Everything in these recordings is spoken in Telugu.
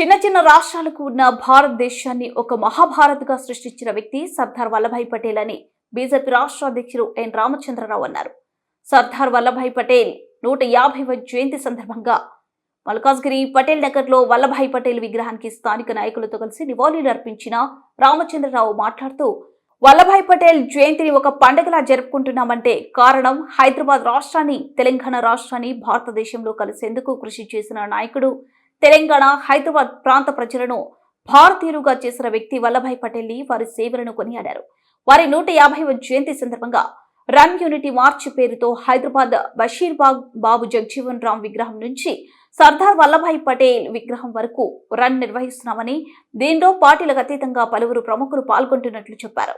చిన్న చిన్న రాష్ట్రాలకు ఉన్న భారతదేశాన్ని ఒక మహాభారత్గా సృష్టించిన వ్యక్తి సర్దార్ వల్లభాయ్ పటేల్ అని బీజేపీ రాష్ట్ర అధ్యక్షుడు ఎన్ రామచంద్రరావు అన్నారు. సర్దార్ వల్లభాయ్ పటేల్ నూట యాభైవ జయంతి సందర్భంగా మల్కాజ్గిరి పటేల్ నగర్లో వల్లభాయ్ పటేల్ విగ్రహానికి స్థానిక నాయకులతో కలిసి నివాళులు అర్పించిన రామచంద్రరావు మాట్లాడుతూ వల్లభాయ్ పటేల్ జయంతిని ఒక పండుగలా జరుపుకుంటున్నామంటే కారణం హైదరాబాద్ రాష్ట్రాన్ని తెలంగాణ రాష్ట్రాన్ని భారతదేశంలో కలిసేందుకు కృషి చేసిన నాయకుడు తెలంగాణ హైదరాబాద్ ప్రాంత ప్రజలను భారతీయులుగా చేసిన వ్యక్తి వల్లభాయ్ పటేల్ని వారి సేవలను కొనియాడారు. వారి నూట యాభైవ జయంతి సందర్భంగా రన్ యూనిటీ మార్చ్ పేరుతో హైదరాబాద్ బషీర్బాగ్ బాబు జగ్జీవన్ రామ్ విగ్రహం నుంచి సర్దార్ వల్లభాయ్ పటేల్ విగ్రహం వరకు రన్ నిర్వహిస్తున్నామని దీనిలో పార్టీలకు అతీతంగా పలువురు ప్రముఖులు పాల్గొంటున్నట్లు చెప్పారు.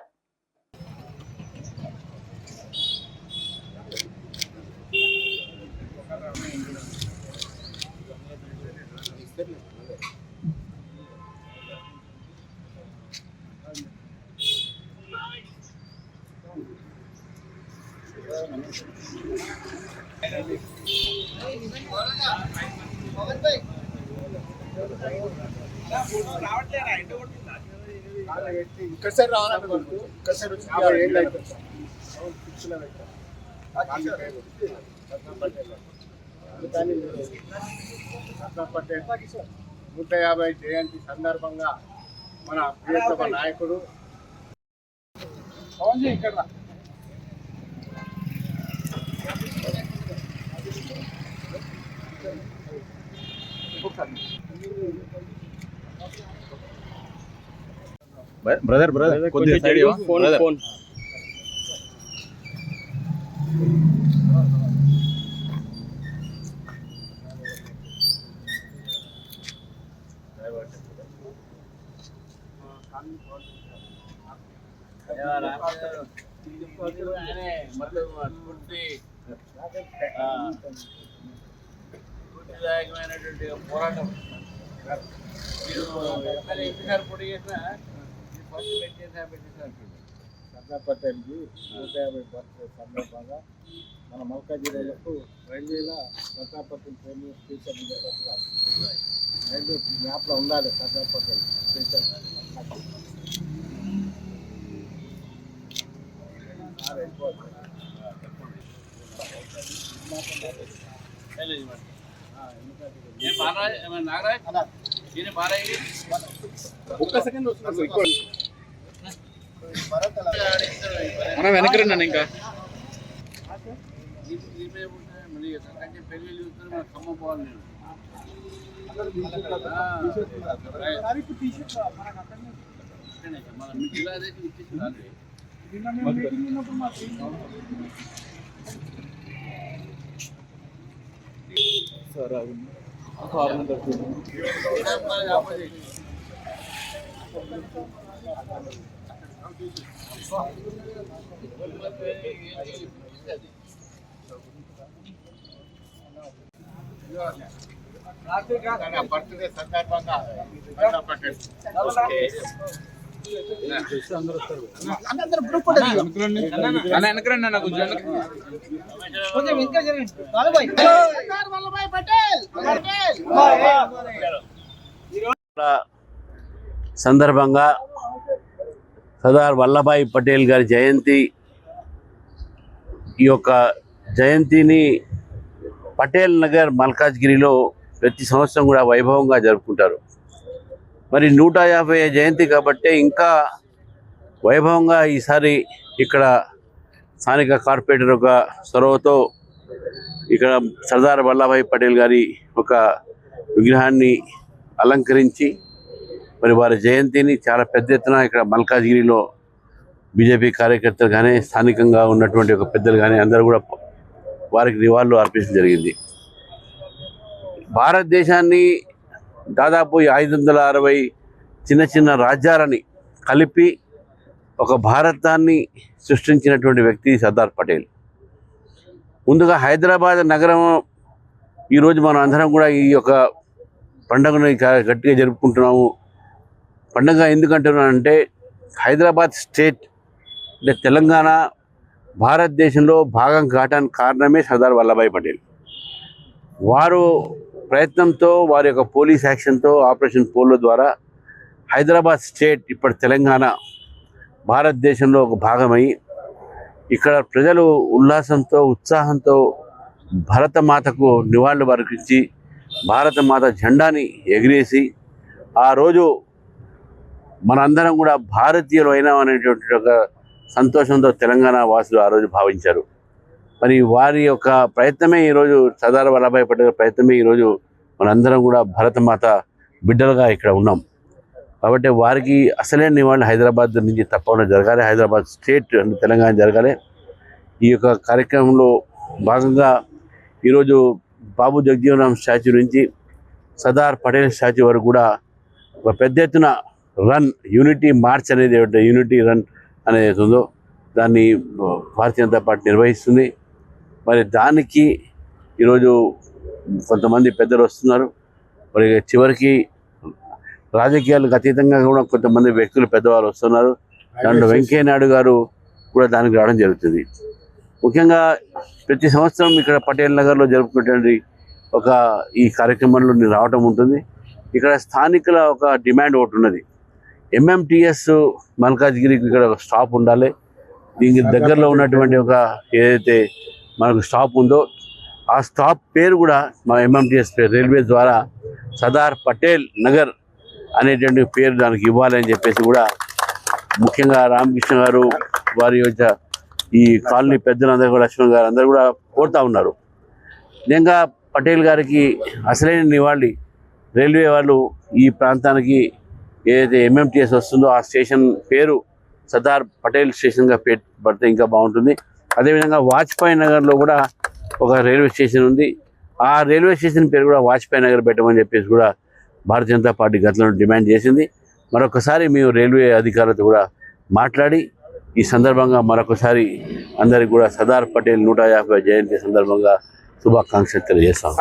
ఇంకసారి రావాలనుకోండి ఇంకసారి వచ్చి యాభై ఏళ్ళు అవుతుంది అవును, పిచ్చిలో పటేల్. నూట యాభై జయంతి సందర్భంగా మన ప్రియతమ నాయకుడు ఇక్కడ రా. బ్రదర్ బ్రదర్ కొద్దిగా. ఫోన్. ఫోన్ స్ఫూర్తిదాయకమైనటువంటి పోరాటం మీరు ఎక్కడ ఎన్నిసార్లు పొడి చేసినా మీరు ఫస్ట్ పెట్టేసా పెట్టేసా అంటుంది సర్దార్ పటేల్కి నూట యాభై బర్త్డే సందర్భంగా మన మల్కాజిల్లాలకు రైల్వేలో Sardar Patel train station railway మ్యాప్లో ఉండాలి సర్దార్ పటేల్ స్టేషన్ ఎక్కువ మనం వెనకరండి ఇంకా కంటే పెళ్లి చూస్తే మన ఖమ్మం పోవాలి నేను అంతేనే, మన మీ జిల్లా దేశం ఇచ్చేసి రాలేదు. ఆపోజిట్. తన బర్త్డే సందర్భంగా సందర్భంగా సర్దార్ వల్లభాయ్ పటేల్ గారి జయంతి ఈ యొక్క జయంతిని పటేల్ నగర్ మల్కాజ్గిరిలో ప్రతి సంవత్సరం కూడా వైభవంగా జరుపుకుంటారు. మరి నూట యాభై జయంతి కాబట్టి ఇంకా వైభవంగా ఈసారి ఇక్కడ స్థానిక కార్పొరేటర్ ఒక చొరవతో ఇక్కడ సర్దార్ వల్లభాయ్ పటేల్ గారి ఒక విగ్రహాన్ని అలంకరించి మరి వారి జయంతిని చాలా పెద్ద ఎత్తున ఇక్కడ మల్కాజ్గిరిలో బీజేపీ కార్యకర్తలు కానీ స్థానికంగా ఉన్నటువంటి ఒక పెద్దలు కానీ అందరూ కూడా వారికి నివాళులు అర్పించడం జరిగింది. భారతదేశాన్ని దాదాపు ఐదు వందల అరవై చిన్న చిన్న రాజ్యాలని కలిపి ఒక భారతాన్ని సృష్టించినటువంటి వ్యక్తి సర్దార్ పటేల్. ముందుగా హైదరాబాద్ నగరం ఈరోజు మనం అందరం కూడా ఈ యొక్క పండుగను గట్టిగా జరుపుకుంటున్నాము. పండుగ ఎందుకంటున్నానంటే హైదరాబాద్ స్టేట్ అంటే తెలంగాణ భారతదేశంలో భాగం కావడానికి కారణమే సర్దార్ వల్లభాయ్ పటేల్. వారు ప్రయత్నంతో వారి యొక్క పోలీస్ యాక్షన్తో ఆపరేషన్ పోలో ద్వారా హైదరాబాద్ స్టేట్ ఇప్పటి తెలంగాణ భారతదేశంలో ఒక భాగమై ఇక్కడ ప్రజలు ఉల్లాసంతో ఉత్సాహంతో భరతమాతకు నివాళులు అర్పించి భారతమాత జెండాని ఎగిరేసి ఆ రోజు మనందరం కూడా భారతీయులు అయినాం అనేటువంటి ఒక సంతోషంతో తెలంగాణ వాసులు ఆ రోజు భావించారు. మరి వారి యొక్క ప్రయత్నమే ఈరోజు సర్దార్ వల్లభాయ్ పటేల్ ప్రయత్నమే ఈరోజు మనందరం కూడా భరతమాత బిడ్డలుగా ఇక్కడ ఉన్నాం. కాబట్టి వారికి అసలే నివాళి హైదరాబాద్ నుంచి తప్పకుండా జరగాలి. హైదరాబాద్ స్టేట్ అంటే తెలంగాణ జరగాలి. ఈ యొక్క కార్యక్రమంలో భాగంగా ఈరోజు బాబు జగజీవనరామ్ స్టాచ్యూ నుంచి సర్దార్ పటేల్ స్టాచ్యూ వరకు కూడా ఒక పెద్ద ఎత్తున రన్ యూనిటీ మార్చ్ అనేది ఏమిటో యూనిటీ రన్ అనేది ఉందో దాన్ని భారతీయ జనతా పార్టీ నిర్వహిస్తుంది. మరి దానికి ఈరోజు కొంతమంది పెద్దలు వస్తున్నారు. మరి చివరికి రాజకీయాలకు అతీతంగా కూడా కొంతమంది వ్యక్తులు పెద్దవాళ్ళు వస్తున్నారు. దాంట్లో వెంకయ్య నాయుడు గారు కూడా దానికి రావడం జరుగుతుంది. ముఖ్యంగా ప్రతి సంవత్సరం ఇక్కడ పటేల్ నగర్లో జరుపుకునేటువంటి ఒక ఈ కార్యక్రమంలో నేను రావడం ఉంటుంది. ఇక్కడ స్థానికుల ఒక డిమాండ్ ఒకటి ఉన్నది. ఎంఎంటిఎస్ మల్కాజ్గిరికి ఇక్కడ ఒక స్టాప్ ఉండాలి. దీనికి దగ్గరలో ఉన్నటువంటి ఒక ఏదైతే మనకు స్టాప్ ఉందో ఆ స్టాప్ పేరు కూడా మన ఎంఎంటిఎస్ రైల్వే ద్వారా సర్దార్ పటేల్ నగర్ అనేటువంటి పేరు దానికి ఇవ్వాలని చెప్పేసి కూడా ముఖ్యంగా రామకృష్ణ గారు వారి యొక్క ఈ కాలనీ పెద్దలందరూ కూడా లక్ష్మణ్ గారు అందరూ కూడా కోరుతూ ఉన్నారు. నిజంగా పటేల్ గారికి అసలైన నివాళి. రైల్వే వాళ్ళు ఈ ప్రాంతానికి ఏదైతే ఎంఎంటిఎస్ వస్తుందో ఆ స్టేషన్ పేరు సర్దార్ పటేల్ స్టేషన్గా పెట్టబడితే ఇంకా బాగుంటుంది. అదేవిధంగా వాజ్పేయి నగర్లో కూడా ఒక రైల్వే స్టేషన్ ఉంది. ఆ రైల్వే స్టేషన్ పేరు కూడా వాజ్పేయి నగర్ పెట్టమని చెప్పేసి కూడా భారతీయ జనతా పార్టీ గతంలో డిమాండ్ చేసింది. మరొకసారి మేము రైల్వే అధికారులతో కూడా మాట్లాడి ఈ సందర్భంగా మరొకసారి అందరికి కూడా సర్దార్ పటేల్ నూట యాభై జయంతి సందర్భంగా శుభాకాంక్షలు తెలియజేస్తాం.